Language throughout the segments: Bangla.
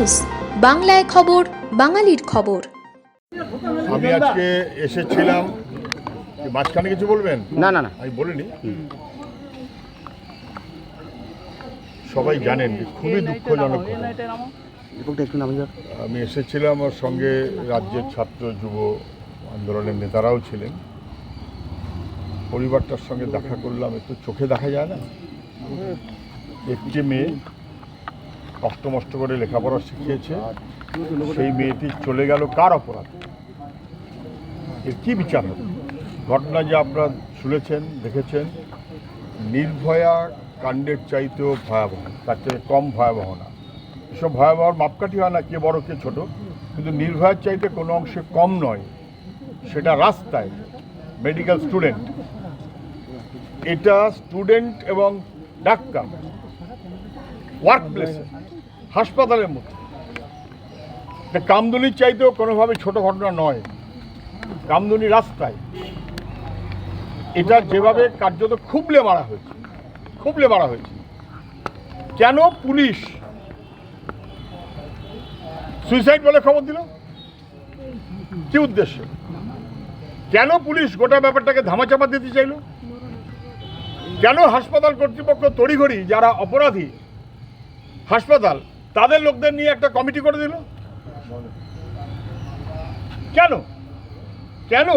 নিউজ বাংলায় খবর বাঙালির খবর। আমি আজকে এসেছিলাম কি মাঝখানে কিছু বলবেন? না না না। আমি বলিনি। সবাই জানেন খুবই দুঃখজনক আমি এসেছিলাম ওর সঙ্গে রাজ্যের ছাত্র যুব আন্দোলনের নেতারাও ছিলেন। পরিবারটার সঙ্গে দেখা করলাম একটু চোখে দেখা যায় না? একটি মেয়ে কষ্ট মষ্ট করে লেখাপড়া শিখিয়েছে। সেই মেয়েটি চলে গেল কার অপরাধ? এর কি বিচার হবে? ঘটনা যে আপনারা শুনেছেন, দেখেছেন, নির্ভয়া কাণ্ডের চাইতেও ভয়াবহ, তার চেয়ে কম ভয়াবহ না। এসব ভয়াবহর মাপকাঠি হয় না, কে বড়, কে ছোট। কিন্তু নির্ভয়ার চাইতে কোনো অংশে কম নয়, সেটা রাস্তায় মেডিকেল স্টুডেন্ট এটা স্টুডেন্ট এবং ডাক্তার ওয়ার্ক প্লেসে হাসপাতালের এটা কামদুনির চাইতেও কোনোভাবে ছোট ঘটনা নয়। কামদুনি রাস্তায়। এটা যেভাবে কার্যত খুবলে মারা হয়েছে, খুবলে মারা হয়েছে। কেন পুলিশ সুইসাইড বলে খবর দিল? কি উদ্দেশ্যে? কেন পুলিশ গোটা ব্যাপারটাকে ধামাচাপা দিতে চাইল? কেন হাসপাতাল কর্তৃপক্ষ তড়িঘড়ি যারা অপরাধী হাসপাতাল তাদের লোকদের নিয়ে একটা কমিটি করে দিল? কেন? কেন?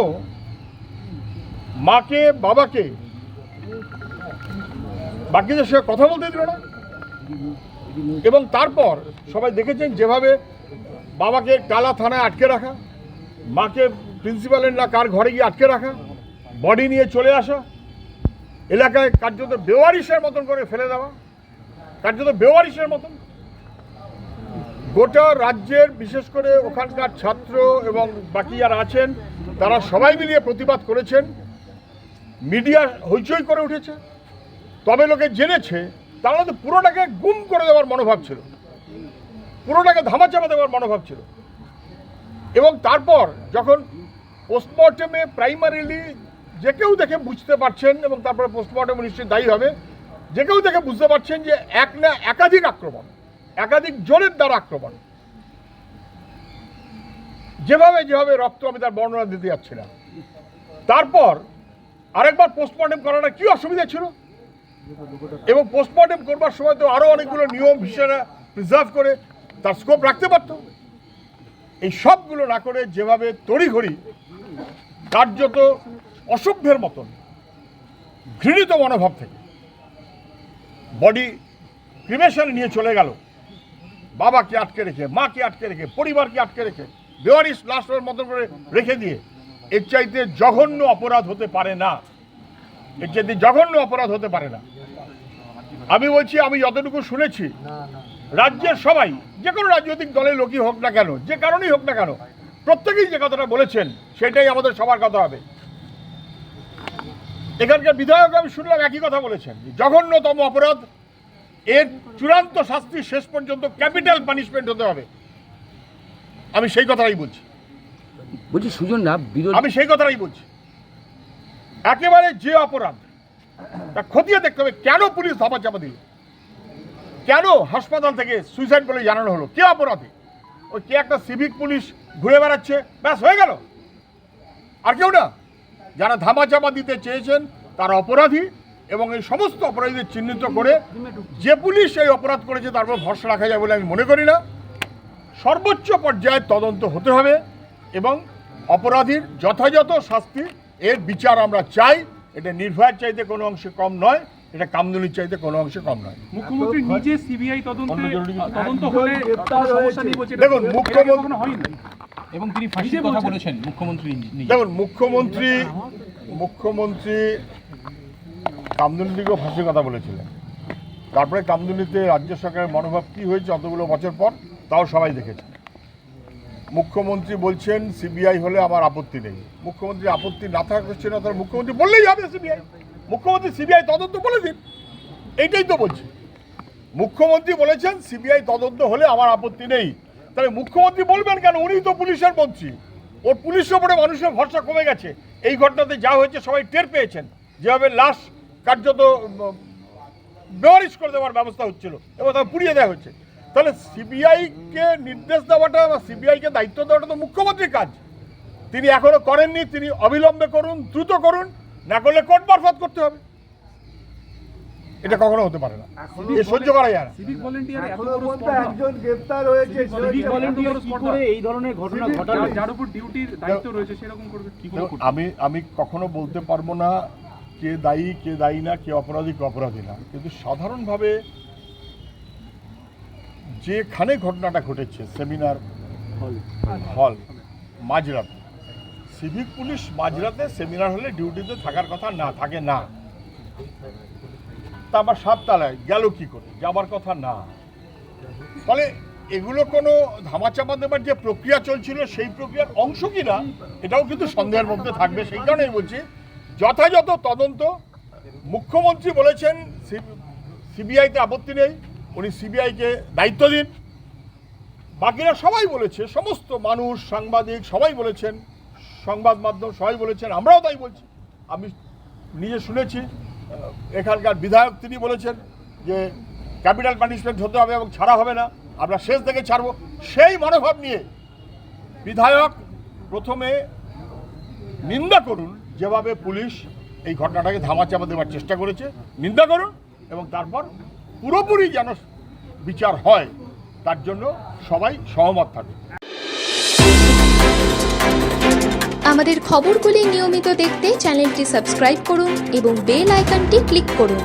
মাকে, বাবাকে? বাকিদের সঙ্গে কথা বলতে দিল না? এবং তারপর সবাই দেখেছেন যেভাবে বাবাকে কালা থানায় আটকে রাখা, মাকে প্রিন্সিপালের না কার ঘরে গিয়ে আটকে রাখা, বডি নিয়ে চলে আসা, এলাকায় কার্যত বেওয়ারিশের মতন করে ফেলে দেওয়া, কার্যত বেওয়ারিশের মতন গোটা রাজ্যের, বিশেষ করে ওখানকার ছাত্র এবং বাকি যারা আছেন, তারা সবাই মিলিয়ে প্রতিবাদ করেছেন। মিডিয়া হইচই করে উঠেছে। তবে লোকে জেনেছে, তারা তো পুরোটাকে গুম করে দেওয়ার মনোভাব ছিল। পুরোটাকে ধামাচাপা দেওয়ার মনোভাব ছিল। এবং তারপর যখন পোস্টমর্টমে প্রাইমারিলি যে কেউ দেখে বুঝতে পারছেন এবং তারপরে পোস্টমর্টম নিশ্চয়ই দায়ী হবে, যে কেউ দেখে বুঝতে পারছেন যে এক না একাধিক আক্রমণ। একাধিক জোরের দ্বারা আক্রমণ। যেভাবে যেভাবে রক্ত আমি তার বর্ণনা দিতে যাচ্ছি না তারপর আরেকবার পোস্টমর্টম করাটা কি অসুবিধা ছিল? এবং পোস্টমর্টম করবার সময় তো আরও অনেকগুলো নিয়ম হিসেবে প্রিজার্ভ করে তার স্কোপ রাখতে পারত। এই সবগুলো না করে যেভাবে তড়িঘড়ি কার্যত অসভ্যের মতন, ঘৃণিত মনোভাব থেকে বডি ক্রিমেশন নিয়ে চলে গেল। বাবাকে আটকে রেখে, মাকে আটকে রেখে, পরিবারকে আটকে রেখে বেওয়ারিস লাস্টের মতন করে রেখে দিয়ে, এর চাইতে জঘন্য অপরাধ হতে পারে না। এর চাইতে জঘন্য অপরাধ হতে পারে না। আমি বলছি, আমি যতটুকু শুনেছি, রাজ্যের সবাই, যে কোনো রাজনৈতিক দলের লোকই হোক না কেন, যে কারণেই হোক না কেন, প্রত্যেকেই যে কথাটা বলেছেন, সেটাই আমাদের সবার কথা হবে। এখানকার বিধায়ক আমি শুনলাম একই কথা বলেছেন জঘন্যতম অপরাধ এর চূড়ান্ত শাস্তি শেষ পর্যন্ত ক্যাপিটাল পানিশমেন্ট হতে হবে। আমি সেই কথাটাই বলছি। বলছি সুজন না আমি সেই কথাটাই বলছি। একেবারে যে অপরাধ তা খতিয়ে দেখতে হবে কেন পুলিশ ধাপা চাপা দিল। কেন হাসপাতাল থেকে সুইসাইড বলে জানানো হলো? কে অপরাধী? ওই কে একটা সিভিক পুলিশ ঘুরে বেড়াচ্ছে? ব্যাস হয়ে গেল। আর কেউ না। যারা ধামা চাপা দিতে চেয়েছেন তারা অপরাধী। এবং এই সমস্ত অপরাধীদের চিহ্নিত করে যে পুলিশ এই অপরাধ করেছে তারপর ভরসা রাখা যায় বলে আমি মনে করি না। সর্বোচ্চ পর্যায়ে তদন্ত হতে হবে এবং অপরাধীর যথাযথ শাস্তি এর বিচার আমরা চাই। এটা নির্ভয়ার চাইতে কোনো অংশে কম নয় এটা কামদুনির চাইতে কোনো অংশে কম নয়। মুখ্যমন্ত্রী নিজে সিবিআই তদন্তে তদন্ত হলে সমস্যা নেই বলছে দেখুন, মুখ্যমন্ত্রী- হয়নি। এবং তিনি ফাঁসির কথা বলেছেন। মুখ্যমন্ত্রী দেখুন মুখ্যমন্ত্রী মুখ্যমন্ত্রী কামদুনির দিকেও ফাঁসির কথা বলেছিলেন। তারপরে কামদুনিতে রাজ্য সরকারের মনোভাব কী হয়েছে অতগুলো বছর পর, তাও সবাই দেখেছে। মুখ্যমন্ত্রী বলছেন, সিবিআই হলে আমার আপত্তি নেই। মুখ্যমন্ত্রী আপত্তি না থাকা করছে না তাহলে মুখ্যমন্ত্রী বললেই হবে সিবিআই। মুখ্যমন্ত্রী, সিবিআই তদন্ত বলে দিন। এইটাই তো বলছি। মুখ্যমন্ত্রী বলেছেন, সিবিআই তদন্ত হলে আমার আপত্তি নেই। তাহলে মুখ্যমন্ত্রী বলবেন কেন? উনি তো পুলিশের মন্ত্রী। ওর পুলিশের ওপরে মানুষের ভরসা কমে গেছে। এই ঘটনাতে যা হয়েছে সবাই টের পেয়েছেন। যেভাবে লাশ কার্যত বেওয়ারিশ করে দেওয়ার ব্যবস্থা হচ্ছিল এবং তা পুড়িয়ে দেওয়া হচ্ছে। তাহলে সিবিআইকে নির্দেশ দেওয়াটা বা সিবিআইকে দায়িত্ব দেওয়াটা তো মুখ্যমন্ত্রীর কাজ। তিনি এখনও করেননি তিনি অবিলম্বে করুন দ্রুত করুন না করলে কোর্ট মারফত করতে হবে। এটা কখনো হতে পারে না। সহ্য করা যায় সিভিক ভলেন্টিয়ার এত এখনও বড় পর্যন্ত স্পর্ধা। একজন গ্রেপ্তার হয়েছে সিভিক ভলেন্টিয়ার কি করে এই ধরনের ঘটনা যার- যার উপর ডিউটির দায়িত্ব রয়েছে সেরকম করবে কি করে আমি আমি কখনো বলতে পারব না কে দায়ী কে দায়ী না কে অপরাধী কে অপরাধী না। কিন্তু সাধারণভাবে যেখানে ঘটনাটা ঘটেছে সেমিনার হল। মাঝরাতে সিভিক পুলিশ মাঝরাতে সেমিনার হলে ডিউটিতে থাকার কথা না থাকে না। তা আবার সাততলায় গেল কি করে? যাবার কথা না। ফলে এগুলো কোনো ধামাচাপা দেবার যে প্রক্রিয়া চলছিল সেই প্রক্রিয়ার অংশ কিনা এটাও কিন্তু সন্দেহের মধ্যে থাকবে। সেই কারণেই বলছি যথাযথ তদন্ত। মুখ্যমন্ত্রী বলেছেন সিবিআইতে আপত্তি নেই, উনি সিবিআইকে দায়িত্ব দিন। বাকিরা সবাই বলেছে, সমস্ত মানুষ, সাংবাদিক সবাই বলেছেন, সংবাদ মাধ্যম সবাই বলেছেন, আমরাও তাই বলছি। আমি নিজে শুনেছি এখানকার বিধায়ক তিনি বলেছেন যে, ক্যাপিটাল পানিশমেন্ট হতে হবে এবং ছাড়া হবে না, আমরা শেষ থেকে ছাড়বো। সেই মনোভাব নিয়ে বিধায়ক প্রথমে নিন্দা করুন যেভাবে পুলিশ এই ঘটনাটাকে ধামা চাপা দেওয়ার চেষ্টা করেছে, নিন্দা করুন এবং তারপর পুরোপুরি যেন বিচার হয়, তার জন্য সবাই সহমত থাকে আমাদের খবরগুলি নিয়মিত দেখতে চ্যানেলটি সাবস্ক্রাইব করুন এবং বেল আইকনটি ক্লিক করুন।